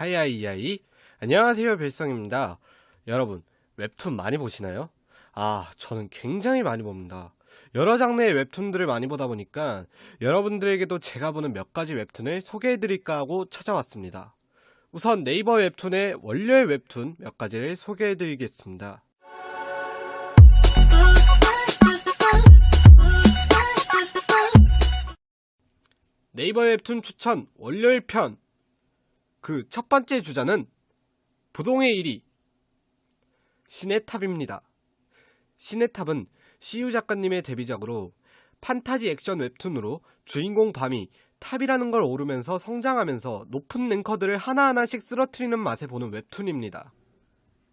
하이하이하이. 안녕하세요 별성입니다. 여러분 웹툰 많이 보시나요? 아 저는 굉장히 많이 봅니다. 여러 장르의 웹툰들을 많이 보다 보니까 여러분들에게도 제가 보는 몇 가지 웹툰을 소개해드릴까 하고 찾아왔습니다. 우선 네이버 웹툰의 원료의 웹툰 몇 가지를 소개해드리겠습니다. 네이버 웹툰 추천 월요일 편 그 첫 번째 주자는 부동의 1위 신의 탑입니다. 신의 탑은 CU 작가님의 데뷔작으로 판타지 액션 웹툰으로 주인공 밤이 탑이라는 걸 오르면서 성장하면서 높은 랭커들을 하나하나씩 쓰러트리는 맛에 보는 웹툰입니다.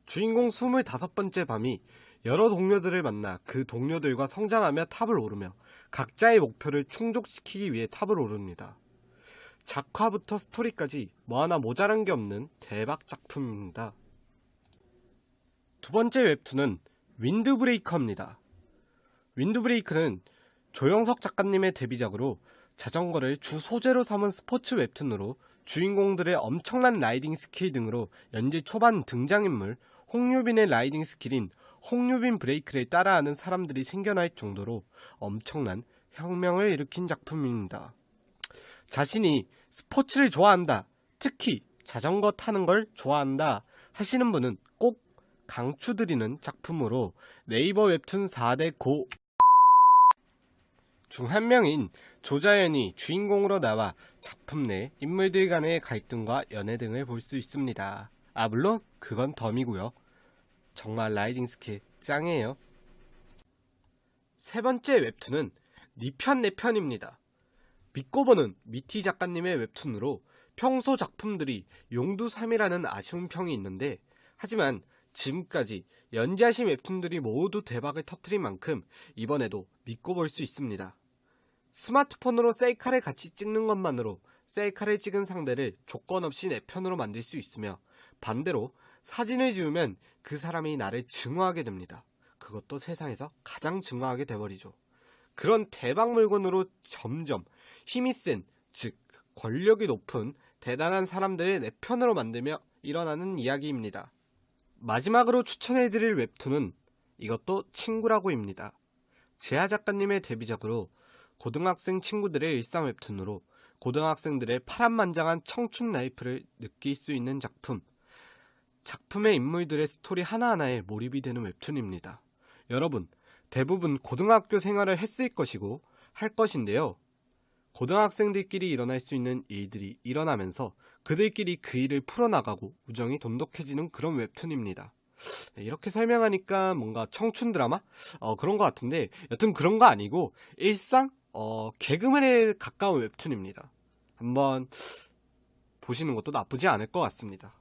주인공 25번째 밤이 여러 동료들을 만나 그 동료들과 성장하며 탑을 오르며 각자의 목표를 충족시키기 위해 탑을 오릅니다. 작화부터 스토리까지 뭐 하나 모자란 게 없는 대박 작품입니다. 두 번째 웹툰은 윈드브레이커입니다. 윈드브레이크는 조영석 작가님의 데뷔작으로 자전거를 주 소재로 삼은 스포츠 웹툰으로 주인공들의 엄청난 라이딩 스킬 등으로 연재 초반 등장인물 홍유빈의 라이딩 스킬인 홍유빈 브레이크를 따라하는 사람들이 생겨날 정도로 엄청난 혁명을 일으킨 작품입니다. 자신이 스포츠를 좋아한다, 특히 자전거 타는 걸 좋아한다 하시는 분은 꼭 강추드리는 작품으로 네이버 웹툰 4대 고 중 한 명인 조자연이 주인공으로 나와 작품 내 인물들 간의 갈등과 연애 등을 볼 수 있습니다. 아 물론 그건 덤이고요. 정말 라이딩 스킬 짱이에요. 세 번째 웹툰은 니편 내 편입니다. 믿고 보는 미티 작가님의 웹툰으로 평소 작품들이 용두삼이라는 아쉬운 평이 있는데 하지만 지금까지 연재하신 웹툰들이 모두 대박을 터트린 만큼 이번에도 믿고 볼 수 있습니다. 스마트폰으로 셀카를 같이 찍는 것만으로 셀카를 찍은 상대를 조건 없이 내 편으로 만들 수 있으며 반대로 사진을 지우면 그 사람이 나를 증오하게 됩니다. 그것도 세상에서 가장 증오하게 돼버리죠. 그런 대박 물건으로 점점 힘이 센, 즉 권력이 높은 대단한 데내 편으로 만들며 일어나는 이야기입니다. 마지막으로 추천해드릴 웹툰은 이것도 친구라고입니다. 재하 작가님의 데뷔작으로 고등학생 친구들의 일상 웹툰으로 고등학생들의 파란만장한 청춘 라이프를 느낄 수 있는 작품. 작품의 인물들의 스토리 하나하나에 몰입이 되는 웹툰입니다. 여러분, 대부분 고등학교 생활을 했을 것이고 할 것인데요. 고등학생들끼리 일어날 수 있는 일들이 일어나면서 그들끼리 그 일을 풀어나가고 우정이 돈독해지는 그런 웹툰입니다. 이렇게 설명하니까 뭔가 청춘 드라마? 어, 그런 것 같은데, 여튼 그런 거 아니고, 일상? 어, 개그맨에 가까운 웹툰입니다. 한번 보시는 것도 나쁘지 않을 것 같습니다.